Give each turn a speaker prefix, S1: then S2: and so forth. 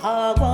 S1: 사과.